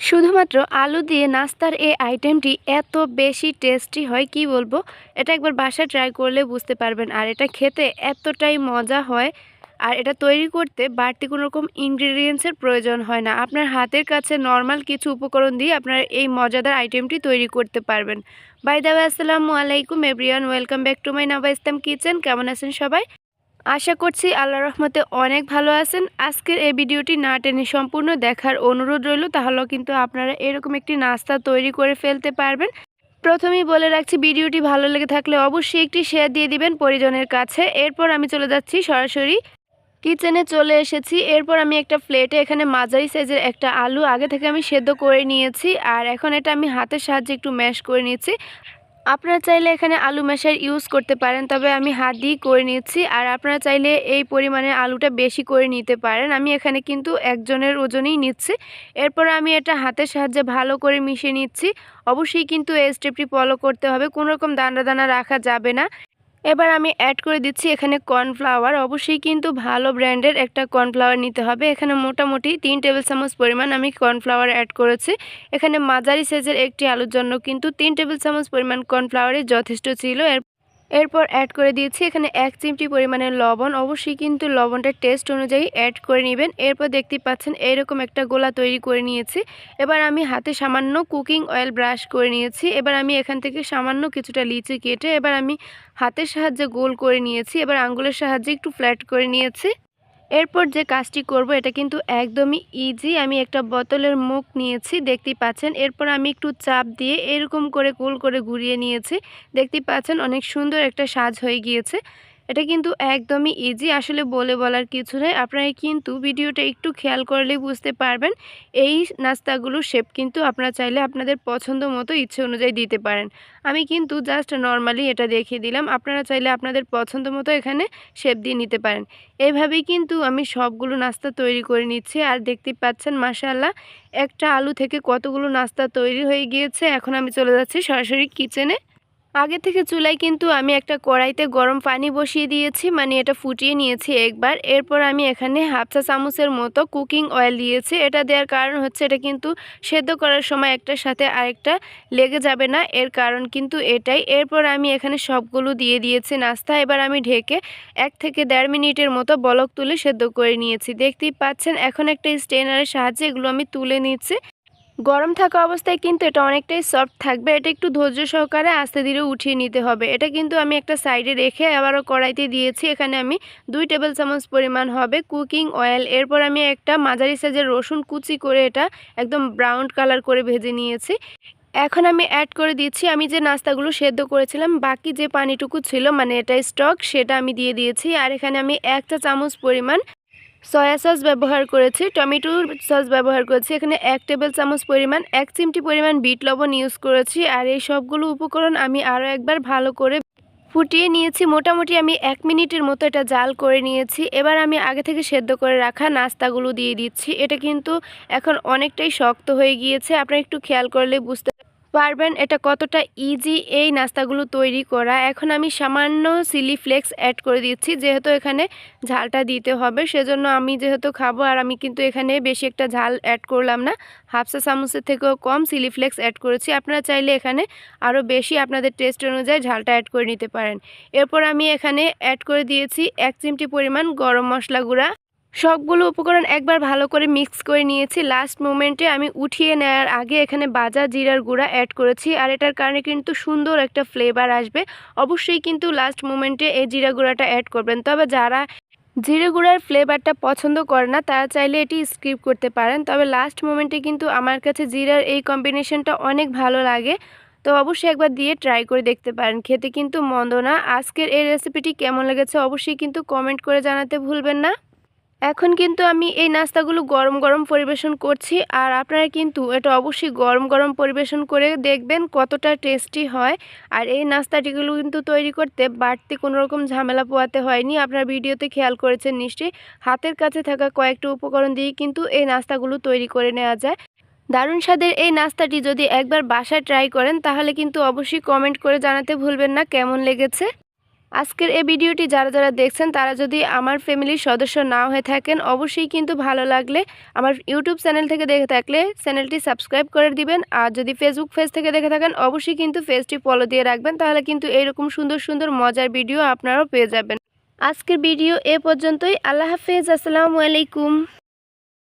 শুধুমাত্র আলু দিয়ে নাস্তার এই আইটেমটি এত বেশি টেস্টি হয়, কি বলব? এটা একবার বাসায় ট্রাই করলে বুঝতে পারবেন। আর এটা খেতে এতটাই মজা হয়। আর এটা তৈরি করতে বাড়তি কোনো রকম ইনগ্রিডিয়েন্টসের প্রয়োজন হয় না। আপনার হাতের কাছে নর্মাল কিছু উপকরণ দিয়ে আপনার এই মজাদার আইটেমটি তৈরি করতে পারবেন। বাই দাওয়া আসসালামু আলাইকুম everyone welcome back to my Naba Islam kitchen কেমন আছেন সবাই? আশা করছি আল্লাহ রহমতে অনেক ভালো আছেন। আজকের এই ভিডিওটি না টেনে সম্পূর্ণ দেখার অনুরোধ রইল, তাহলেও কিন্তু আপনারা এরকম একটি নাস্তা তৈরি করে ফেলতে পারবেন। প্রথমেই বলে রাখছি, ভিডিওটি ভালো লেগে থাকলে অবশ্যই একটি শেয়ার দিয়ে দিবেন পরিজনের কাছে। এরপর আমি চলে যাচ্ছি সরাসরি কিচেনে চলে এসেছি। এরপর আমি একটা প্লেটে এখানে মাঝারি সাইজের একটা আলু আগে থেকে আমি সেদ্ধ করে নিয়েছি, আর এখন এটা আমি হাতের সাহায্যে একটু ম্যাশ করে নিয়েছি। আপনারা চাইলে এখানে আলু মেশার ইউজ করতে পারেন, তবে আমি হাত দিয়েই করে নিচ্ছি। আর আপনারা চাইলে এই পরিমাণে আলুটা বেশি করে নিতে পারেন। আমি এখানে কিন্তু একজনের ওজনেই নিচ্ছি। এরপর আমি এটা হাতের সাহায্যে ভালো করে মিশিয়ে নিচ্ছি। অবশ্যই কিন্তু এই স্টেপটি ফলো করতে হবে। কোনোরকম দানা দানা রাখা যাবে না। এবার আমি অ্যাড করে দিচ্ছি এখানে কর্নফ্লাওয়ার অবশ্যই কিন্তু ভালো ব্র্যান্ডের একটা কর্নফ্লাওয়ার নিতে হবে। এখানে মোটামুটি তিন টেবিল চামচ পরিমাণ আমি কর্নফ্লাওয়ার অ্যাড করেছি। এখানে মাঝারি সাইজের একটি আলুর জন্য কিন্তু তিন টেবিল চামচ পরিমাণ কর্নফ্লাওয়ারই যথেষ্ট ছিল। এর এরপর অ্যাড করে দিয়েছি, এখানে এক চিমটি পরিমাণের লবণ। অবশ্যই কিন্তু লবণটা টেস্ট অনুযায়ী অ্যাড করে নেবেন। এরপর দেখতে পাচ্ছেন এরকম একটা গোলা তৈরি করে নিয়েছি। এবার আমি হাতে সামান্য কুকিং অয়েল ব্রাশ করে নিয়েছি। এবার আমি এখান থেকে সামান্য কিছুটা লিচি কেটে এবার আমি হাতের সাহায্যে গোল করে নিয়েছি। এবার আঙ্গুলের সাহায্যে একটু ফ্ল্যাট করে নিয়েছি। এরপর যে কাজটি করব, এটা কিন্তু একদমই ইজি আমি একটা বোতলের মুখ নিয়েছি দেখতে পাচ্ছেন। এরপর আমি একটু চাপ দিয়ে এরকম করে গোল করে ঘুরিয়ে নিয়েছি। দেখতে পাচ্ছেন, অনেক সুন্দর একটা সাজ হয়ে গিয়েছে। এটা কিন্তু একদমই ইজি আসলে বলে বলার কিছু নেই। আপনারা কিন্তু ভিডিওটা একটু খেয়াল করলেই বুঝতে পারবেন, এই নাস্তাগুলো শেপ কিন্তু আপনারা চাইলে আপনাদের পছন্দ মতো ইচ্ছে অনুযায়ী দিতে পারেন। আমি কিন্তু জাস্ট নর্মালি এটা দেখিয়ে দিলাম, আপনারা চাইলে আপনাদের পছন্দ মতো এখানে শেপ দিয়ে নিতে পারেন। এইভাবেই কিন্তু আমি সবগুলো নাস্তা তৈরি করে নিচ্ছি, আর দেখতে পাচ্ছেন মাসাল্লাহ একটা আলু থেকে কতগুলো নাস্তা তৈরি হয়ে গিয়েছে। এখন আমি চলে যাচ্ছি সরাসরি কিচেনে আগে থেকে চুলায় কিন্তু আমি একটা কড়াইতে গরম পানি বসিয়ে দিয়েছি মানে এটা ফুটিয়ে নিয়েছি একবার। এরপর আমি এখানে হাফ চা চামচের মতো কুকিং অয়েল দিয়েছি। এটা দেওয়ার কারণ হচ্ছে এটা কিন্তু সেদ্ধ করার সময় একটার সাথে আরেকটা লেগে যাবে না, এর কারণ কিন্তু এটাই। এরপর আমি এখানে সবগুলো দিয়ে দিয়েছি নাস্তা। এবার আমি ঢেকে এক থেকে দেড় মিনিটের মতো বলক তুলে সেদ্ধ করে নিয়েছি। দেখতেই পাচ্ছেন, এখন একটা স্টেনারের সাহায্যে এগুলো আমি তুলে নিচ্ছি। গরম থাকা অবস্থায় কিন্তু এটা অনেকটাই সফট থাকবে। এটা একটু ধৈর্য সহকারে আস্তে ধীরে উঠিয়ে নিতে হবে। এটা কিন্তু আমি একটা সাইডে রেখে আবারও কড়াইতে দিয়েছি। এখানে আমি দুই টেবিল চামচ পরিমাণ হবে কুকিং অয়েল। এরপর আমি একটা মাঝারি সাইজের রসুন কুচি করে এটা একদম ব্রাউন কালার করে ভেজে নিয়েছি। এখন আমি অ্যাড করে দিচ্ছি, আমি যে নাস্তাগুলো সেদ্ধ করেছিলাম, বাকি যে পানিটুকু ছিল মানে এটা স্টক সেটা আমি দিয়ে দিয়েছি। আর এখানে আমি একটা চামচ পরিমাণ সয়া সস ব্যবহার করেছি টমেটোর সস ব্যবহার করেছি, এখানে এক টেবিল চামচ পরিমাণ, এক চিমটি পরিমাণ বিট লবণ ইউজ করেছি, আর এই সবগুলো উপকরণ আমি আরও একবার ভালো করে ফুটিয়ে নিয়েছি, মোটামুটি আমি এক মিনিটের মতো এটা জাল করে নিয়েছি, এবার আমি আগে থেকে সেদ্ধ করে রাখা নাস্তাগুলো দিয়ে দিচ্ছি, এটা কিন্তু এখন অনেকটাই শক্ত হয়ে গিয়েছে, আপনারা একটু খেয়াল করলে বুঝতে পারবেন এটা কতটা ইজি এই নাস্তাগুলো তৈরি করা। এখন আমি সামান্য সিলি ফ্লেক্স অ্যাড করে দিচ্ছি, যেহেতু এখানে ঝালটা দিতে হবে, সেজন্য আমি যেহেতু খাব আর আমি কিন্তু এখানে বেশি একটা ঝাল অ্যাড করলাম না হাফসা চামচের থেকেও কম সিলি ফ্লেক্স অ্যাড করেছি। আপনারা চাইলে এখানে আরও বেশি আপনাদের টেস্ট অনুযায়ী ঝালটা অ্যাড করে নিতে পারেন। এরপর আমি এখানে অ্যাড করে দিয়েছি এক চিমটি পরিমাণ গরম মশলা গুঁড়া। সবগুলো উপকরণ একবার ভালো করে মিক্স করে নিয়েছি। লাস্ট মোমেন্টে আমি উঠিয়ে নেওয়ার আগে এখানে বাজা জিরার গুঁড়া অ্যাড করেছি আর এটার কারণে কিন্তু সুন্দর একটা ফ্লেভার আসবে। অবশ্যই কিন্তু লাস্ট মোমেন্টে এই জিরা গুঁড়াটা অ্যাড করবেন। তবে যারা জিরে গুঁড়ার ফ্লেভারটা পছন্দ করে না, তারা চাইলে এটি স্কিপ করতে পারেন। তবে লাস্ট মোমেন্টে কিন্তু আমার কাছে জিরার এই কম্বিনেশনটা অনেক ভালো লাগে। তো অবশ্যই একবার দিয়ে ট্রাই করে দেখতে পারেন। খেতে কিন্তু মন্দ না। আজকের এই রেসিপিটি কেমন লেগেছে অবশ্যই কিন্তু কমেন্ট করে জানাতে ভুলবেন না। এখন কিন্তু আমি এই নাস্তাগুলো গরম গরম পরিবেশন করছি আর আপনারা কিন্তু এটা অবশ্যই গরম গরম পরিবেশন করে দেখবেন কতটা টেস্টি হয়। আর এই নাস্তাটিগুলো কিন্তু তৈরি করতে বাড়তি কোনো রকম ঝামেলা পোয়াতে হয়নি। আপনার ভিডিওতে খেয়াল করেছেন নিশ্চয়ই। হাতের কাছে থাকা কয়েকটা উপকরণ দিয়ে কিন্তু এই নাস্তাগুলো তৈরি করে নেওয়া যায়। দারুণ স্বাদের এই নাস্তাটি যদি একবার বাসায় ট্রাই করেন তাহলে কিন্তু অবশ্যই কমেন্ট করে জানাতে ভুলবেন না। কেমন লেগেছে? আজকের এই ভিডিওটি যারা যারা দেখছেন, তারা যদি আমার ফ্যামিলির সদস্য না হয়ে থাকেন, অবশ্যই কিন্তু ভালো লাগলে আমার ইউটিউব চ্যানেল থেকে দেখে থাকলে চ্যানেলটি সাবস্ক্রাইব করে দিবেন। আর যদি ফেসবুক পেজ থেকে দেখে থাকেন, অবশ্যই কিন্তু পেজটি ফলো দিয়ে রাখবেন, তাহলে কিন্তু এইরকম সুন্দর সুন্দর মজার ভিডিও আপনারাও পেয়ে যাবেন। আজকের ভিডিও এ পর্যন্তই। আল্লাহ হাফেজ, আসসালামু আলাইকুম।